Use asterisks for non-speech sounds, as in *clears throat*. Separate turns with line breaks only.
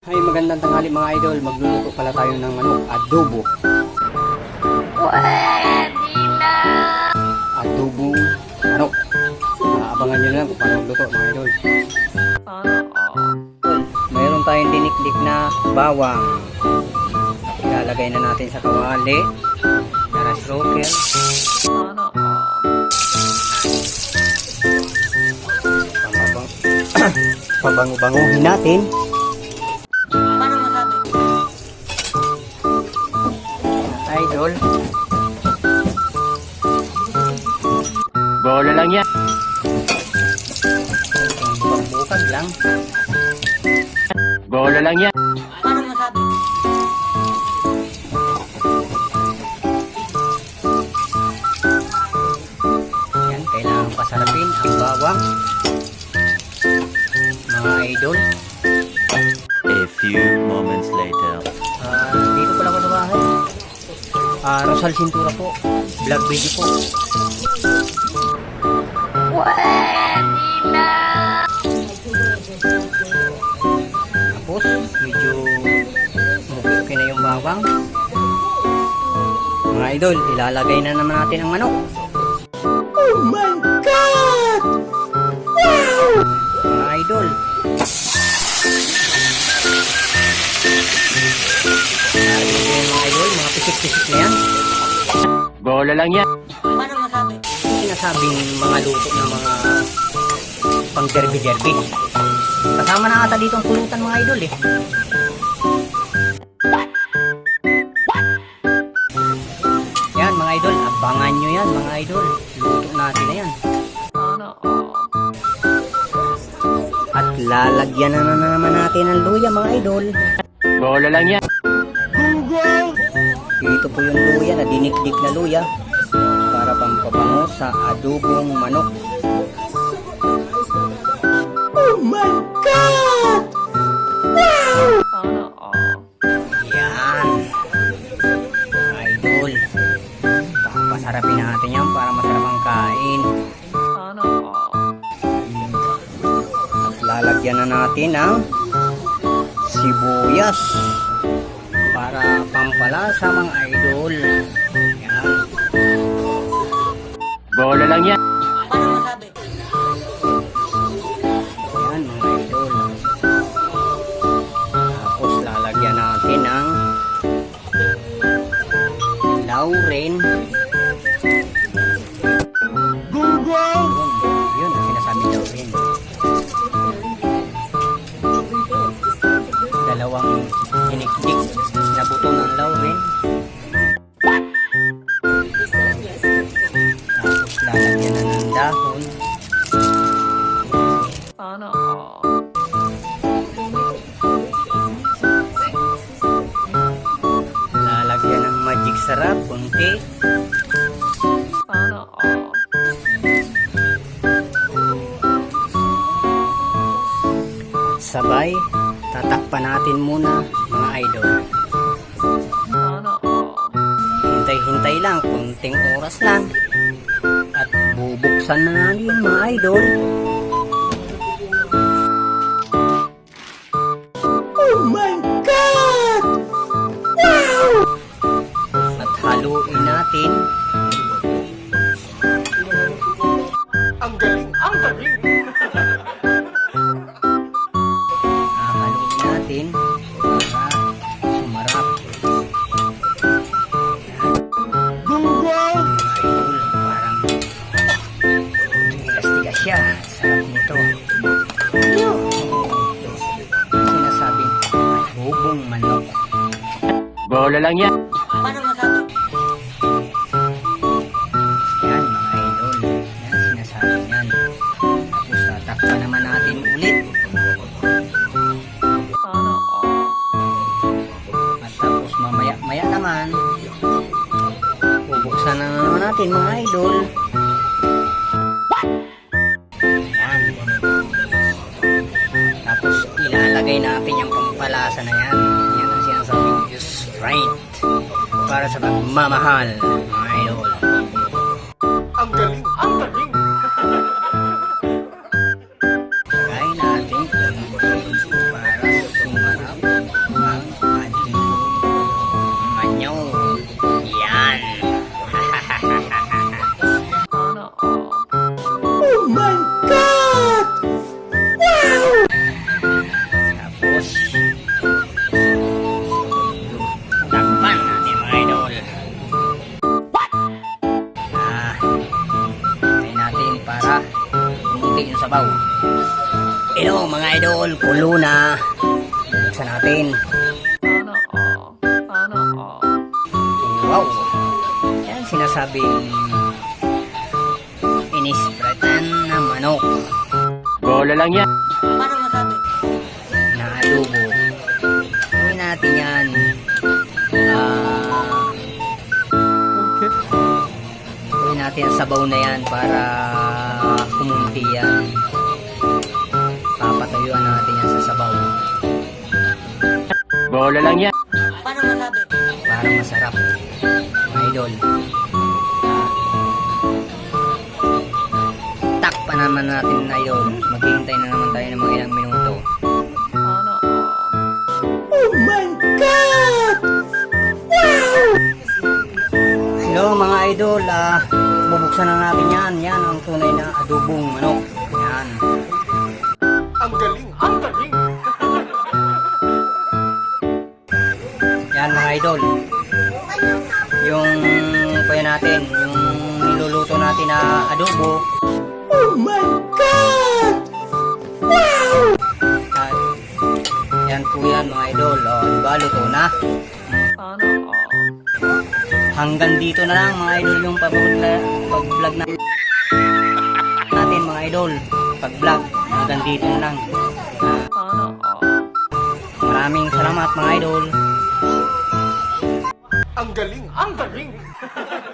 Hay magandang tanghali mga idol, magluluto pala tayo ng ano, adobo. Adobo manok. Ah, abangan nyo na lang kung paano magluto mga idol. Mayroon tayong dinikdik na bawang. Ilalagay na natin sa kawali. Rocker. Pabang *clears throat* Pabango-banguhin natin.
Lang yan.
Pagbukag lang.
Bola lang yan.
Paano masabi?
Yan, kailangan pasarapin ang bawang. Mga idol.
A few moments later.
Ah, dito pala ako sa bahay. Ah, Rosal Cintura po. Vlog video po. Tapos, medyo muki na yung bawang. Mga idol, ilalagay na naman natin ang manok. Oh my God! Wow! Mga idol. Ilalagay na yung mga idol, mga pisik-pisik na yan.
Bola lang yan.
Sinasabing mga luto ng mga pang derby-derby. Kasama na ata dito ang pulutan mga idol eh. Yan mga idol, abangan nyo yan mga idol. Luto natin na yan. At lalagyan na, na naman natin ng luya mga idol.
Bola lang yan.
Ito po yung luya na dinikdik na luya para pampabango sa adobong manok. Oh my God! Wow! Yan. Idol. Papasarapin natin yan para masarap ang kain. At lalagyan na natin ang sibuyas para pampalasa mga idol.
Bola lang yan.
Paano masabi?
Yan mga idol. Tapos lalagyan natin ng lauren. Yun, yun ang sinasabi lauren. Dalawang hinikdik na buto ng lauren. Lalagyan na ng dahon. Lalagyan ng magic sarap, kunti. At sabay, tatakpan natin muna mga idol. Hintay-hintay lang, kunting oras lang. At bubuksan na natin yung mga idol. Oh my God! Wow! At haluin bubong manok.
Bola lang yan.
Paano masabi?
Yan mga idol. Yan sinasabi yan. Tapos tatakpan naman natin ulit. At tapos mamaya maya naman bubuksan na naman natin mga idol. Yan. Tapos ilalagay natin yung pampalasa na yan. Yan ang sinasabing strength para sa pagmamahal mga idol.
Ang galing, ang galing.
Idol, kulo na. Buksan natin. Wow! Yan sinasabing inispretan na manok
Bola lang yan.
Paano masabi?
na adobo. Gawin natin yan. Ah,
Okay.
gawin natin ang sabaw na yan para kumunti yan. Papatayuan natin yan sa sabaw
Bola lang yan.
Paano masabi?
para masarap. Mga idol. Takpan naman natin na idol. Maghihintay na naman tayo ng mga ilang minuto.
Sana all.
Hello mga idol, ah, bubuksan na natin yan. Yan ang tunay na adobong manok. Yan.
Ang galing. Ang galing.
Yan mga idol. Yung kuya natin, yung niluluto natin na adobo. Oh my God! Wow! yan po yan mga idol. O, diba, luto na.
All.
Hanggang dito na lang mga idol yung pag-vlog na natin mga idol. Pag-vlog. Hanggang dito na lang. Maraming salamat mga idol.
Ang galing. Ang galing. *laughs*